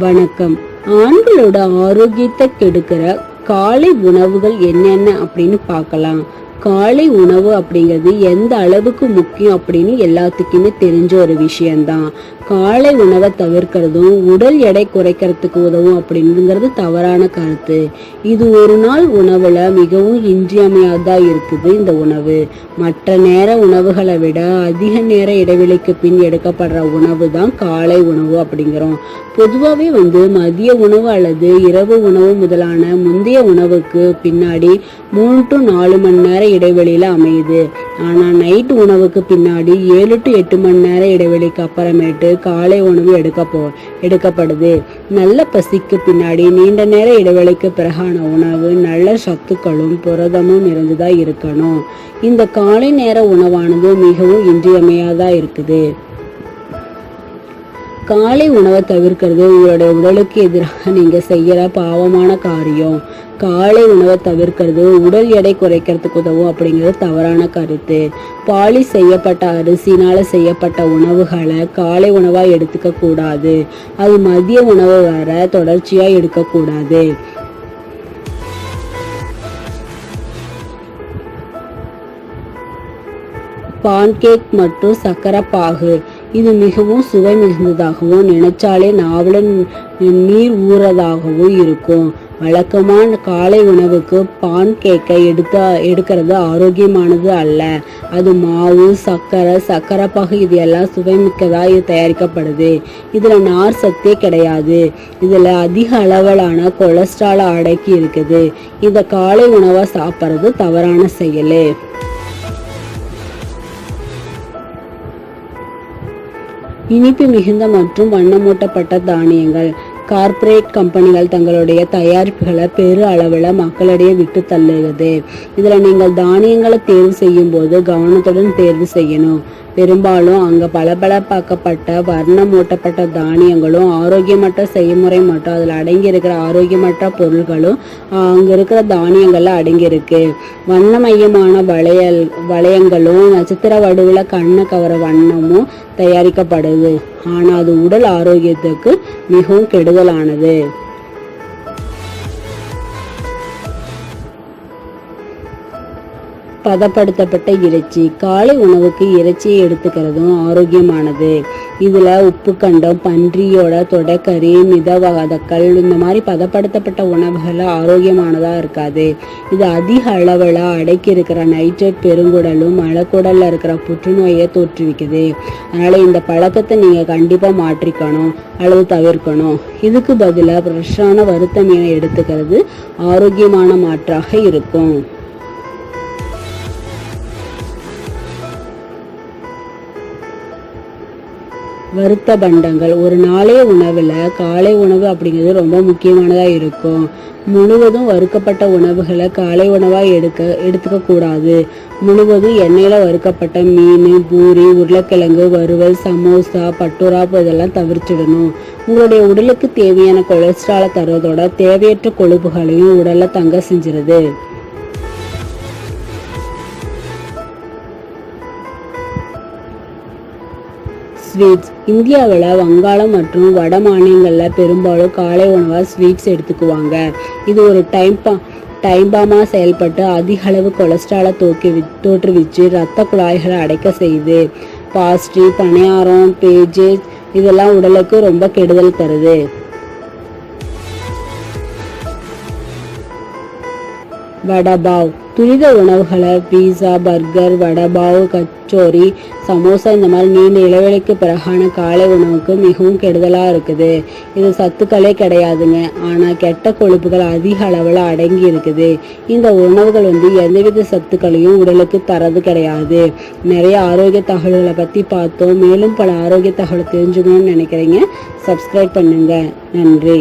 வணக்கம். ஆண்களோட ஆரோக்கியத்தை கெடுக்கிற காலை உணவுகள் என்னென்ன அப்படின்னு பார்க்கலாம். காலை உணவு அப்படிங்கிறது எந்த அளவுக்கு முக்கியம் அப்படின்னு எல்லாத்துக்குமே தெரிஞ்ச ஒரு விஷயம்தான். காலை உணவை தவிர்க்கிறதும் உடல் எடை குறைக்கிறதுக்கு உதவும் அப்படிங்கிறது தவறான கருத்து. இது ஒரு நாள் உணவுல மிகவும் இன்றியமையாததா இருக்குது இந்த உணவு. மற்ற நேர உணவுகளை விட அதிக நேர இடைவெளிக்கு பின் எடுக்கப்படுற உணவு தான் காலை உணவு அப்படிங்கிறோம். பொதுவாகவே வந்து மதிய உணவு அல்லது இரவு உணவு முதலான முந்தைய உணவுக்கு பின்னாடி மூணு டு நாலு மணி நேர இடைவெளியில அமையுது. ஆனா நைட் உணவுக்கு பின்னாடி ஏழு டு எட்டு மணி நேர இடைவெளிக்கு அப்புறமேட்டு காலை உணவு எடுக்கப்போ போ எடுக்கப்படுது. நல்ல பசிக்கு பின்னாடி நீண்ட நேர இடைவெளிக்கு பிறகான உணவு நல்ல சத்துக்களும் புரதமும் நிறைந்ததா இருக்கணும். இந்த காலை நேர உணவானது மிகவும் இன்றியமையாதா இருக்குது. காலை உணவை தவிர்க்கிறது. உங்களுடைய உடலுக்கு எதிராக நீங்கள் செய்யற பாவமான காரியம். காலை உணவை தவிர்க்கிறது. உடல் எடை குறைக்கிறதுக்கு உதவும் அப்படிங்கிறது தவறான கருத்து. பாலி செய்யப்பட்ட அரிசினால் செய்யப்பட்ட உணவுகளை காலை உணவாக எடுத்துக்க கூடாது. அது மதிய உணவு வர தொடர்ச்சியாக எடுக்கக்கூடாது பான்கேக் மற்றும் சக்கரை பாகு. இது மிகவும் சுவை மிகுந்ததாகவும் நினைச்சாலே நாவலன் நீர் ஊறதாகவும் இருக்கும். வழக்கமான காலை உணவுக்கு பான் கேக்கை எடுத்த எடுக்கிறது ஆரோக்கியமானது அல்ல. அது மாவு சர்க்கரை சர்க்கரை பாகு இது எல்லாம் சுவைமிக்கதாக இது தயாரிக்கப்படுது. இதில் நார் சத்தே கிடையாது. இதில் அதிக அளவிலான கொலஸ்ட்ரால் அடக்கி இருக்குது. இதை காலை உணவாக சாப்பிட்றது தவறான செயல். இனிப்பு மிகுந்த மற்றும் வண்ணமூட்டப்பட்ட தானியங்கள். கார்ப்பரேட் கம்பெனிகள் தங்களுடைய தயாரிப்புகளை பெரு அளவில் மக்களிடையே விட்டு தள்ளுகிறது. இதில் நீங்கள் தானியங்களை தேர்வு செய்யும் போது கவனத்துடன் தேர்வு செய்யணும். பெரும்பாலும் அங்கே பளபளப்பாக்கப்பட்ட வர்ணமூட்டப்பட்ட தானியங்களும் ஆரோக்கியமற்ற செய்முறை மற்றும் அதில் அடங்கி இருக்கிற ஆரோக்கியமற்ற பொருள்களும் அங்கே இருக்கிற தானியங்களில் அடங்கியிருக்கு. வண்ணமயமான வளையல் வளையங்களும் நட்சத்திர வடுவில் கண்ணை கவர வண்ணமும் தயாரிக்கப்படுது. ஆனால் அது உடல் ஆரோக்கியத்துக்கு மிகவும் கெடுதலானது. பதப்படுத்தப்பட்ட இறைச்சி. காலை உணவுக்கு இறைச்சியை எடுத்துக்கிறதும் ஆரோக்கியமானது. இதில் உப்பு கண்டம் பன்றியோட தொடக்கறி மிதவாதக்கள் இந்த மாதிரி பதப்படுத்தப்பட்ட உணவுகள் ஆரோக்கியமானதாக இருக்காது. இது அதிக அளவில் அடக்கி இருக்கிற நைட்ரேட் பெருங்குடலும் மலக்குடலில் இருக்கிற புற்றுநோயை தோற்றுவிக்குது. அதனால் இந்த பழக்கத்தை நீங்கள் கண்டிப்பாக மாற்றிக்கணும் அல்லது தவிர்க்கணும். இதுக்கு பதிலாக ஃப்ரெஷ்ஷான வருத்த மீனை எடுத்துக்கிறது ஆரோக்கியமான மாற்றாக இருக்கும். வறுத்த பண்டங்கள். ஒரு நாளே உணவில் காலை உணவு அப்படிங்கிறது ரொம்ப முக்கியமானதாக இருக்கும். முழுவதும் வறுக்கப்பட்ட உணவுகளை காலை உணவாக எடுக்க எடுத்துக்கக்கூடாது முழுவதும் எண்ணெயில் வறுக்கப்பட்ட மீன் பூரி உருளைக்கிழங்கு வறுவல் சமோசா பட்டுரா இதெல்லாம் தவிர்த்திடணும். உங்களுடைய உடலுக்கு தேவையான கொலஸ்ட்ராலை தருவதோட தேவையற்ற கொழுப்புகளையும் உடலில் தங்க செஞ்சிருது. ஸ்வீட்ஸ் இந்தியாவில் வங்காளம் மற்றும் வட மாநிலங்களில் பெரும்பாலும் காலை உணவாக ஸ்வீட்ஸ் எடுத்துக்குவாங்க. இது ஒரு டைம் பா டைம்பாமாக செயல்பட்டு அதிக அளவு கொலஸ்ட்ராலை தோக்கி தோற்றுவிச்சு ரத்த குழாய்களை அடைக்க செய்யுது. பாஸ்ட்ரி பணியாரம் பேஜஸ் இதெல்லாம் உடலுக்கு ரொம்ப கெடுதல் தருது. வடபாவ். துரித உணவுகளை பீஸா பர்கர் வடபாவு கச்சோரி சமோசா இந்த மாதிரி நீண்ட இடைவெளிக்கு பிறகான காலை உணவுக்கு மிகவும் கெடுதலாக இருக்குது. இது சத்துக்களே கிடையாதுங்க. ஆனால் கெட்ட கொழுப்புகள் அதிக அளவில் அடங்கி இருக்குது. இந்த உணவுகள் வந்து எந்தவித சத்துக்களையும் உடலுக்கு தரது கிடையாது. நிறைய ஆரோக்கிய தகவல்களை பற்றி பார்த்தோம். மேலும் பல ஆரோக்கிய தகவல் தெரிஞ்சுக்கணும்னு நினைக்கிறீங்க. சப்ஸ்கிரைப் பண்ணுங்கள் நன்றி.